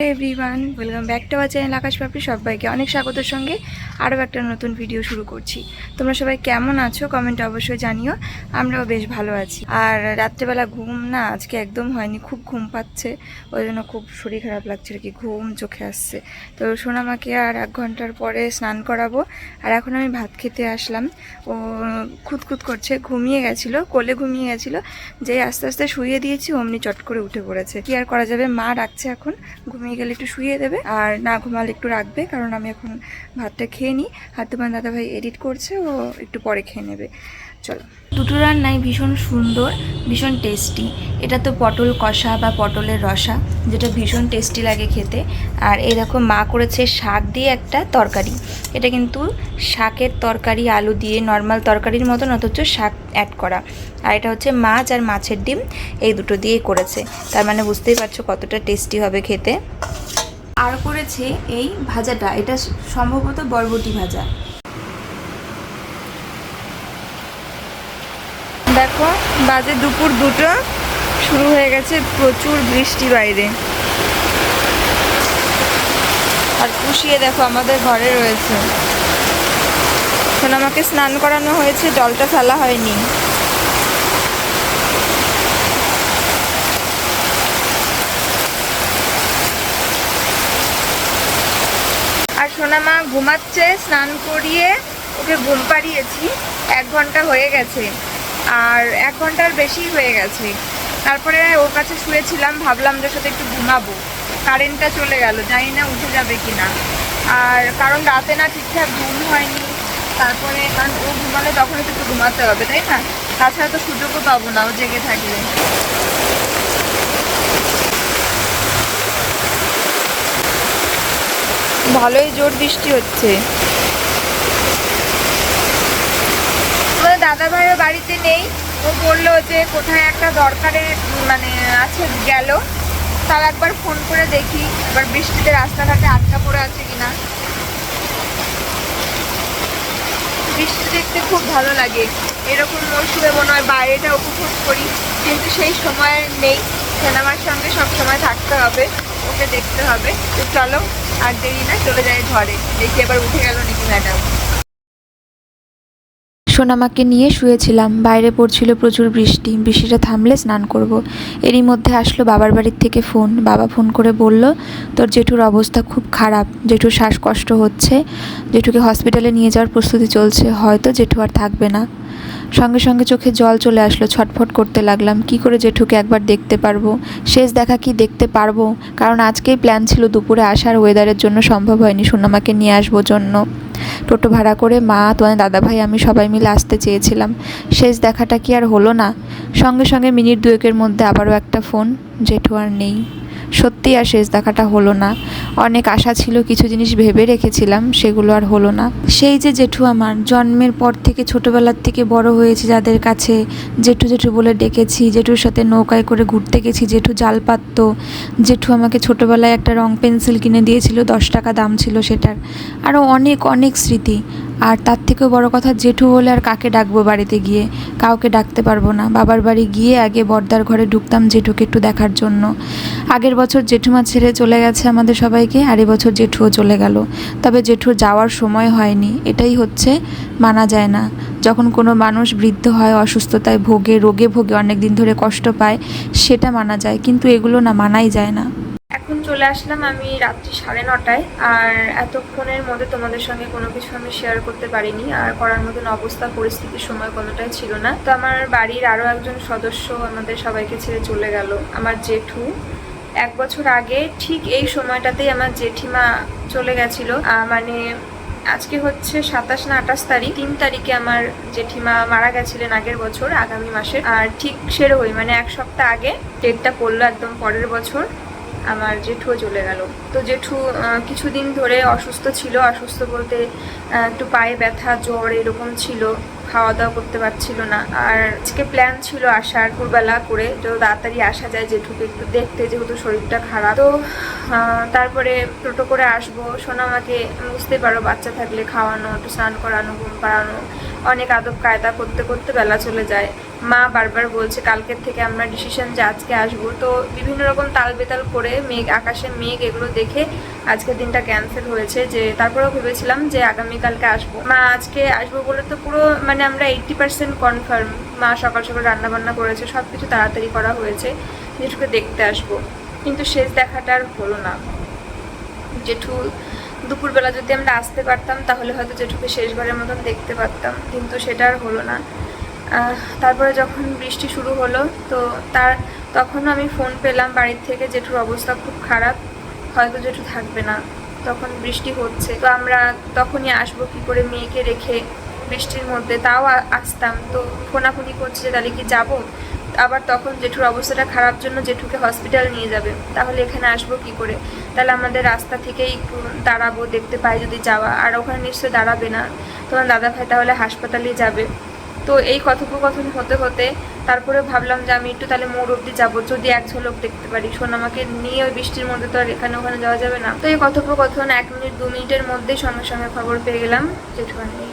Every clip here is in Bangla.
Everyone welcome back to our channel Akash Papri সবাইকে অনেক স্বাগতের সঙ্গে আরও একটা নতুন ভিডিও শুরু করছি। তোমরা সবাই কেমন আছো? কমেন্টে অবশ্যই জানিও, আমরাও বেশ ভালো আছি। আর রাত্রেবেলা ঘুম না আজকে একদম হয়নি, খুব ঘুম পাচ্ছে, ওই জন্য খুব শরীর খারাপ লাগছে আর কি ঘুম চোখে আসছে। তো সোনামাকে আর এক ঘণ্টার পরে স্নান করাবো, আর এখন আমি ভাত খেতে আসলাম। ও খুঁতখুত করছে, ঘুমিয়ে গেছিল, কোলে ঘুমিয়ে গেছিল যে আস্তে আস্তে শুয়ে দিয়েছি, অমনি চট করে উঠে পড়েছে। কি আর করা যাবে? মা রাখছে এখন, ঘুমিয়ে গেলে একটু শুয়ে দেবে আর না ঘুমালে একটু রাখবে, কারণ আমি এখন ভাতটা খেয়ে নিই। হাত তোমার দাদাভাই এডিট করছে, ও একটু পরে খেয়ে নেবে। চলো। দুটো রান্নাই ভীষণ সুন্দর, ভীষণ টেস্টি এটা তো পটল কষা বা পটলের রসা, যেটা ভীষণ টেস্টি লাগে খেতে। আর এই দেখো, মা করেছে শাক দিয়ে একটা তরকারি। এটা কিন্তু শাকের তরকারি, আলু দিয়ে নর্মাল তরকারির মতন, অথচ শাক অ্যাড করা। আর এটা হচ্ছে মাছ আর মাছের ডিম, এই দুটো দিয়েই করেছে। তার মানে বুঝতেই পারছ কতটা টেস্টি হবে খেতে। আর করেছে এই ভাজাটা। এটা সম্ভবত বরবটি ভাজা। দেখো, বাজে দুপুর দুটো, শুরু হয়ে গেছে প্রচুর বৃষ্টি বাইরে। আর পুষিয়ে দেখো, আমাদের ঘরে রয়েছে। এখন আমাকে স্নান করানো হয়েছে, জলটা ফেলা হয়নি। আর সোনামা ঘুমাচ্ছে, স্নান করিয়ে ওকে ঘুম পাড়িয়েছি, এক ঘণ্টা হয়ে গেছে। আর এক ঘণ্টার বেশি হয়ে গেছে। তারপরে ওর কাছে শুয়েছিলাম, ভাবলাম যে সাথে একটু ঘুমাবো। কারেন্টটা চলে গেল, জানি না উঠে যাবে কি না আর কারণ রাতে না ঠিকঠাক ঘুম হয়নি, তারপরে কারণ ও ঘুমালে তখন একটু ঘুমাতে হবে, তাই না? তাছাড়া তো সুযোগও পাবো না, ও জেগে থাকলে। ভালোই জোর বৃষ্টি হচ্ছে। দাদা ভাইও বাড়িতে নেই। ও বলল যে কোথায় একটা দরকারে মানে আছে, গেল। তাও একবার ফোন করে দেখি, এবার বৃষ্টিতে রাস্তাঘাটে আটকা পড়ে আছে কিনা। বৃষ্টি দেখতে খুব ভালো লাগে। এরকম মরশুমে মনে হয় বাইরেটা উপভোগ করি। কিন্তু সেই সময় নেই। সিনেমার সঙ্গে সব সময় থাকতে হবে। ওকে দেখতে হবে। তো চলো, আর দেরি না, চলে যাই ঘরে। দেখি এবার উঠে গেল নাকি ম্যাডাম। সোনামাকে নিয়ে শুয়েছিলাম। বাইরে পড়ছিল প্রচুর বৃষ্টি। বৃষ্টিটা থামলে স্নান করব। এরই মধ্যে আসলো বাবার বাড়ির থেকে ফোন। বাবা ফোন করে বলল, তোর জেঠুর অবস্থা খুব খারাপ। জেঠুর শ্বাসকষ্ট হচ্ছে। জেঠুকে হসপিটালে নিয়ে যাওয়ার প্রস্তুতি চলছে। হয়তো জেঠু আর থাকবে না। সঙ্গে সঙ্গে চোখে জল চলে আসলো। ছটফট করতে লাগলাম। কি করে জেঠুকে একবার দেখতে পারব? শেষ দেখা কি দেখতে পারব? কারণ আজকেই প্ল্যান ছিল দুপুরে আসার। ওয়েদারের জন্য সম্ভব হয়নি। সোনামাকে নিয়ে আসব জন্য। টোটো ভাড়া করে মা তোমার দাদাভাই, আমি সবাই মিলে আসতে চেয়েছিলাম। শেষ দেখাটা কি আর হলো না? সঙ্গে সঙ্গে মিনিট দুয়েকের মধ্যে আবারও একটা ফোন, জেঠু আর নেই। সত্যি আর শেষ দেখাটা হলো না। অনেক আশা ছিল, কিছু জিনিস ভেবে রেখেছিলাম, সেগুলো আর হলো না। সেই যে জেঠু আমার, জন্মের পর থেকে ছোটোবেলার থেকে বড় হয়েছে যাদের কাছে জেঠু জেঠু বলে ডেকেছি, জেঠুর সাথে নৌকায় করে ঘুরতে গেছি, জেঠু জাল পাততো। জেঠু আমাকে ছোটোবেলায় একটা রং পেন্সিল কিনে দিয়েছিল, দশ টাকা দাম ছিল সেটার। আরও অনেক অনেক স্মৃতি। আর তার থেকেও বড় কথা, জেঠু হলে আর কাকে ডাকবো বাড়িতে গিয়ে? কাউকে ডাকতে পারব না। বাবার বাড়ি গিয়ে আগে বর্দার ঘরে ঢুকতাম জেঠুকে একটু দেখার জন্য। আগের বছর জেঠুমা ছেড়ে চলে গেছে আমাদের সবাইকে, আর এবছর জেঠুও চলে গেল। তবে জেঠুর যাওয়ার সময় হয়নি। এটাই হচ্ছে, মানা যায় না। যখন কোনো মানুষ বৃদ্ধ হয়, অসুস্থতায় ভোগে, রোগে ভোগে অনেক দিন ধরে কষ্ট পায়, সেটা মানা যায়। কিন্তু এগুলো না মানাই যায় না। চলে আসলাম আমি রাত্রি সাড়ে নটায়। আর এতক্ষণের মধ্যে তোমাদের সঙ্গে কোনো কিছু আমি শেয়ার করতে পারিনি। আর করার মতন অবস্থা, পরিস্থিতির সময় কোনোটাই ছিল না। তো আমার বাড়ির আরও একজন সদস্য আমাদের সবাইকে ছেড়ে চলে গেল, আমার জেঠু। এক বছর আগে ঠিক এই সময়টাতেই আমার জেঠিমা চলে গেছিল। মানে আজকে হচ্ছে সাতাশ না আঠাশ তারিখ। তিন তারিখে আমার জেঠিমা মারা গেছিলেন আগের বছর, আগামী মাসে আর ঠিক সেরকমই মানে এক সপ্তাহ আগে ডেটটা পড়ল একদম পরের বছর। আমার জেঠুও চলে গেল। তো জেঠু কিছুদিন ধরে অসুস্থ ছিল। অসুস্থ বলতে একটু পায়ে ব্যথা, জ্বর এরকম ছিল। খাওয়া দাওয়া করতে পারছিল না। আর আজকে প্ল্যান ছিল আসার দুপুরবেলা করে। যত তাড়াতাড়ি আসা যায় জেঠুকে একটু দেখতে, যেহেতু শরীরটা খারাপ। তো তারপরে টোটো করে আসব। সোনামাকে বুঝতে পারো, বাচ্চা থাকলে খাওয়ানো, একটু স্নান করানো, ঘুম পাড়ানো, অনেক আদব কায়দা করতে করতে বেলা চলে যায়। মা বারবার বলছে, কালকের থেকে আমরা ডিসিশন যে আজকে আসব। তো বিভিন্ন রকম তাল বেতাল করে মেঘ, আকাশে মেঘ এগুলো দেখে আজকের দিনটা ক্যান্সেল হয়েছে, যে তারপরেও ভেবেছিলাম যে আগামীকালকে আসব। মা আজকে আসব বলে তো পুরো মানে আমরা এইটটি পার্সেন্ট কনফার্ম মা সকাল সকাল রান্নাবান্না করেছে সব কিছু তাড়াতাড়ি করা হয়েছে জেঠুকে দেখতে আসব। কিন্তু শেষ দেখাটা আর হলো না। জেঠু, দুপুরবেলা যদি আমরা আসতে পারতাম, তাহলে হয়তো জেঠুকে শেষবারের মতন দেখতে পারতাম, কিন্তু সেটা আর হলো না। তারপরে যখন বৃষ্টি শুরু হলো, তো তার, তখনও আমি ফোন পেলাম, বাড়ির থেকে। জেঠুর অবস্থা খুব খারাপ। হয়তো জেঠু থাকবে না, তখন বৃষ্টি হচ্ছে। তো আমরা তখনই আসব কি করে মেয়েকে রেখে বৃষ্টির মধ্যে। তাও আসতাম। তো ফোনাফোনি করছে যে, তাহলে কি যাব? আবার তখন জেঠুর অবস্থাটা খারাপ জন্য জেঠুকে হসপিটাল নিয়ে যাবে। তাহলে এখানে আসব কি করে? তাহলে আমাদের রাস্তা থেকেই দাঁড়াবো, দেখতে পাই যদি যাওয়া। আর ওখানে নিশ্চয়ই দাঁড়াবে না। তোমার দাদা ভাই তাহলে হাসপাতালেই যাবে। তো এই কথোপকথন হতে হতে তারপরে ভাবলাম যে আমি একটু তাহলে মোড় অব্দি যাব, যদি এক ঝলক দেখতে পারি। সোনামাকে নিয়ে ওই বৃষ্টির মধ্যে তো আর এখানে ওখানে যাওয়া যাবে না। তো এই কথোপকথন এক মিনিট, দু মিনিটের মধ্যেই সঙ্গে সঙ্গে খবর পেয়ে গেলাম জেঠুয়ানি।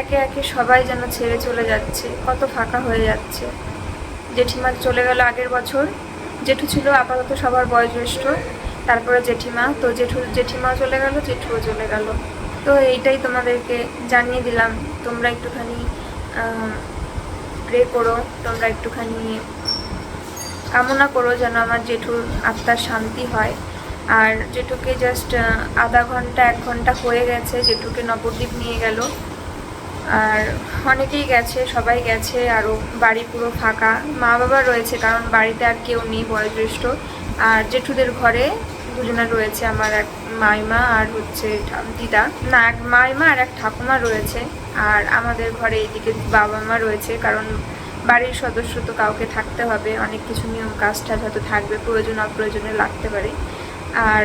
একে একে সবাই যেন ছেড়ে চলে যাচ্ছে, কত ফাঁকা হয়ে যাচ্ছে। জেঠিমা চলে গেল আগের বছর। জেঠু ছিল আপাতত সবার বয়োজ্যেষ্ঠ। তারপরে জেঠিমা, তো জেঠু জেঠিমাও চলে গেল, জেঠুও চলে গেল। তো এইটাই তোমাদেরকে জানিয়ে দিলাম। তোমরা একটুখানি প্রে করো, তোমরা একটুখানি কামনা করো যেন আমার জেঠুর আত্মার শান্তি হয়। আর জেঠুকে জাস্ট আধা ঘণ্টা, এক ঘণ্টা হয়ে গেছে, জেঠুকে নবদ্বীপ নিয়ে গেল। আর অনেকেই গেছে, সবাই গেছে আরও বাড়ি পুরো ফাঁকা। মা বাবা রয়েছে, কারণ বাড়িতে আর কেউ নেই, বয়োজ্যেষ্ঠ। আর জেঠুদের ঘরে দুজনা রয়েছে, আমার এক মাইমা আর হচ্ছে দিদা না, এক মাইমা আর এক ঠাকুমা রয়েছে। আর আমাদের ঘরে এইদিকে বাবা মা রয়েছে, কারণ বাড়ির সদস্য তো কাউকে থাকতে হবে। অনেক কিছু নিয়ম কাজটা হয়তো থাকবে, প্রয়োজন, অপ্রয়োজনে লাগতে পারে। আর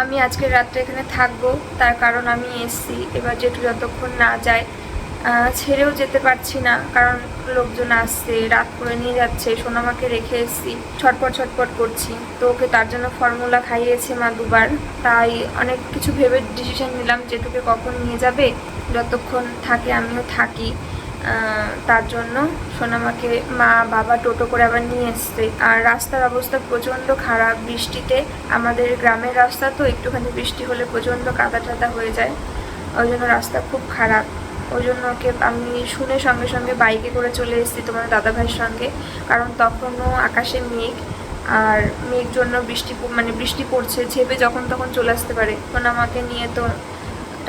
আমি আজকে রাত্রে এখানে থাকব, তার কারণ আমি এসছি। এবার যেটু যতক্ষণ না যায় ছেড়েও যেতে পারছি না, কারণ লোকজন আসছে, রাত করে নিয়ে যাচ্ছে, সোনামাকে রেখে এসছি, ছটপট ছটপট করছি। তো ওকে তার জন্য ফর্মুলা খাইয়েছে মা দুবার, তাই অনেক কিছু ভেবে ডিসিশন নিলাম যে তোকে কখন নিয়ে যাবে, যতক্ষণ থাকে আমিও থাকি। তার জন্য সোনামাকে মা, বাবা টোটো করে আবার নিয়ে এসছে। আর রাস্তার অবস্থা প্রচণ্ড খারাপ, বৃষ্টিতে আমাদের গ্রামের রাস্তা তো একটুখানি বৃষ্টি হলে প্রচণ্ড কাদা টাদা হয়ে যায়, ওই জন্য রাস্তা খুব খারাপ। ওই জন্য ওকে আমি শুনে সঙ্গে সঙ্গে বাইকে করে চলে এসেছি তোমার দাদা ভাইয়ের সঙ্গে। কারণ তখনও আকাশে মেঘ আর মেঘ জন্য বৃষ্টি মানে বৃষ্টি পড়ছে, ছেপে যখন তখন চলে আসতে পারে। তখন আমাকে নিয়ে তো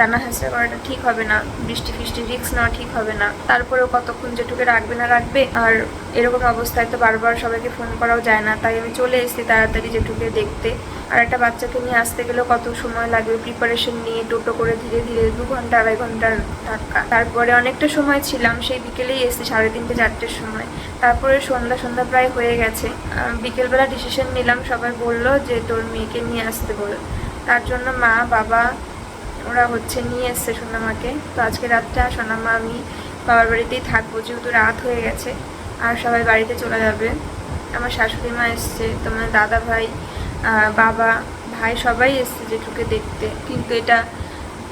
টানা হেঁচড়া করাটা ঠিক হবে না, বৃষ্টি ফিষ্টি রিক্স নেওয়া ঠিক হবে না। তারপরেও কতক্ষণ যেটুকু রাখবে না রাখবে, আর এরকম অবস্থায় তো বারবার সবাইকে ফোন করাও যায় না। তাই আমি চলে এসেছি তাড়াতাড়ি যেটুকে দেখতে। আর একটা বাচ্চাকে নিয়ে আসতে গেলেও কত সময় লাগবে? প্রিপারেশন নিয়ে টোটো করে ধীরে ধীরে দু ঘণ্টা, আড়াই ঘণ্টার ধাক্কা। তারপরে অনেকটা সময় ছিলাম, সেই বিকেলেই এসেছি, সাড়ে তিনটে, চারটের সময়। তারপরে সন্ধ্যা সন্ধ্যা প্রায় হয়ে গেছে। বিকেলবেলা ডিসিশন নিলাম, সবাই বলল যে তোর মেয়েকে নিয়ে আসতে বল। তার জন্য মা, বাবা ওরা হচ্ছে নিয়ে এসছে সোনামাকে। তো আজকে রাতটা সোনামা আমি বাবার বাড়িতেই থাকব, যেহেতু রাত হয়ে গেছে, আর সবাই বাড়িতে চলে যাবে। আমার শাশুড়ি মা এসছে তোমার দাদা ভাই বাবা ভাই সবাই এসছে জেঠুকে দেখতে। কিন্তু এটা,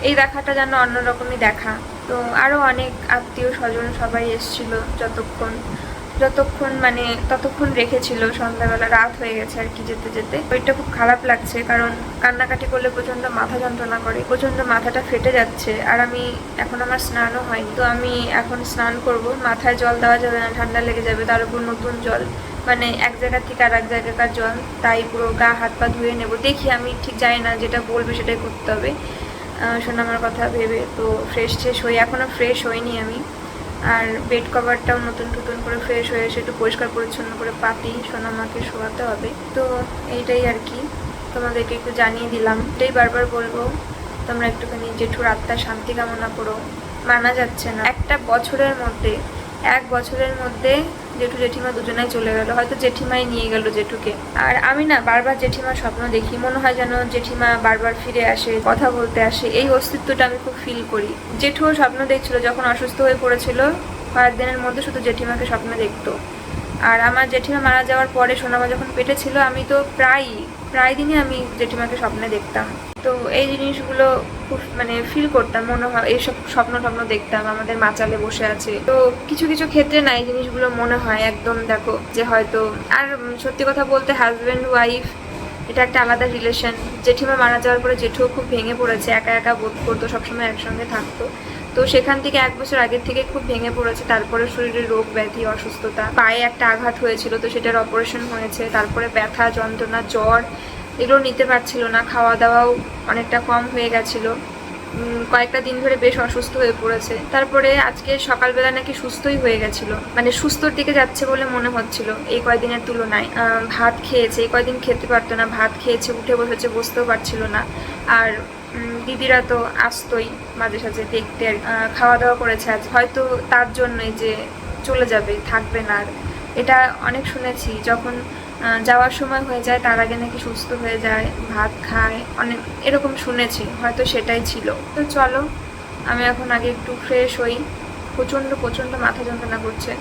এই দেখাটা যেন অন্যরকমই দেখা। তো আরও অনেক আত্মীয় স্বজন সবাই এসছিল যতক্ষণ যতক্ষণ মানে ততক্ষণ রেখেছিল, সন্ধ্যাবেলা রাত হয়ে গেছে আর কি যেতে যেতে। ওইটা খুব খারাপ লাগছে কারণ কান্নাকাটি করলে প্রচণ্ড মাথা যন্ত্রণা করে, প্রচণ্ড মাথাটা ফেটে যাচ্ছে আর আমি এখন আমার স্নানও হয়নি। তো আমি এখন স্নান করব, মাথায় জল দেওয়া যাবে না, ঠান্ডা লেগে যাবে, তার উপর নতুন জল। মানে এক জায়গা থেকে আর এক জায়গাকার জল, তাই পুরো গা, হাত, পা ধুয়ে নেব। দেখি আমি ঠিক জানি না যেটা বলবে সেটাই করতে হবে। শোনা আমার কথা ভেবে তো ফ্রেশ ট্রেশ হই এখনও ফ্রেশ হইনি আমি। আর বেড কভারটাও নতুন নতুন করে ফ্রেশ হয়ে এসে একটু পরিষ্কার পরিচ্ছন্ন করে পাতি সোনামাকে শোয়াতে হবে। তো এইটাই আর কি। তোমাদেরকে একটু জানিয়ে দিলাম। এটাই বারবার বলব, তোমরা একটুখানি জেঠুর আত্মার শান্তি কামনা করো। মানা যাচ্ছে না। একটা বছরের মধ্যে, এক বছরের মধ্যে জেঠু জেঠিমা দুজনাই চলে গেল। হয়তো জেঠিমাই নিয়ে গেল জেঠুকে। আর আমি না বারবার জেঠিমার স্বপ্ন দেখি, মনে হয় যেন জেঠিমা বারবার ফিরে আসে, কথা বলতে আসে। এই অস্তিত্বটা আমি খুব ফিল করি। জেঠুও স্বপ্ন দেখছিল, যখন অসুস্থ হয়ে পড়েছিল কয়েকদিনের মধ্যে শুধু জেঠিমাকে স্বপ্ন দেখতো। আর আমার জেঠিমা মারা যাওয়ার পরে সোনামা যখন পেটে ছিল, আমি তো প্রায়ই, প্রায় দিনই আমি জেঠিমাকে স্বপ্নে দেখতাম। তো এই জিনিসগুলো খুব মানে ফিল করতাম, মনে হয় এইসব স্বপ্ন টপ্ন দেখতাম, আমাদের মাচালে বসে আছে। তো কিছু কিছু ক্ষেত্রে না এই জিনিসগুলো মনে হয় একদম দেখো যে হয়তো, আর সত্যি কথা বলতে হাজব্যান্ড ওয়াইফ এটা একটা আলাদা রিলেশন জেঠিমা মারা যাওয়ার পরে জেঠুও খুব ভেঙে পড়েছে, একা একা বোধ করতো, সবসময় একসঙ্গে থাকতো। তো সেখান থেকে এক বছর আগের থেকে খুব ভেঙে পড়েছে, তারপরে শরীরে রোগ ব্যাধি, অসুস্থতা। পায়ে একটা আঘাত হয়েছিল, তো সেটার অপারেশন হয়েছে, তারপরে ব্যথা, যন্ত্রণা, জ্বর এগুলো নিতে পারছিল না খাওয়া দাওয়াও অনেকটা কম হয়ে গেছিল। কয়েকটা দিন ধরে বেশ অসুস্থ হয়ে পড়েছে। তারপরে আজকে সকালবেলা নাকি সুস্থই হয়ে গেছিল। মানে সুস্থর দিকে যাচ্ছে বলে মনে হচ্ছিল এই কয়দিনের তুলনায়। ভাত খেয়েছে, এই কয়দিন খেতে পারতো না, ভাত খেয়েছে, উঠে বসেছে, বসতেও পারছিল না। আর দিদিরা তো আসতোই মাঝে সাঝে দেখতে খাওয়া দাওয়া করেছে আজ। হয়তো তার জন্যই যে চলে যাবে, থাকবে না আর। এটা অনেক শুনেছি, যখন যাওয়ার সময় হয়ে যায়, তার আগে নাকি সুস্থ হয়ে যায়, ভাত খায়, অনেক এরকম শুনেছি, হয়তো সেটাই ছিল। তো চলো, আমি এখন আগে একটু ফ্রেশ হই। প্রচণ্ড প্রচণ্ড মাথা যন্ত্রণা করছে।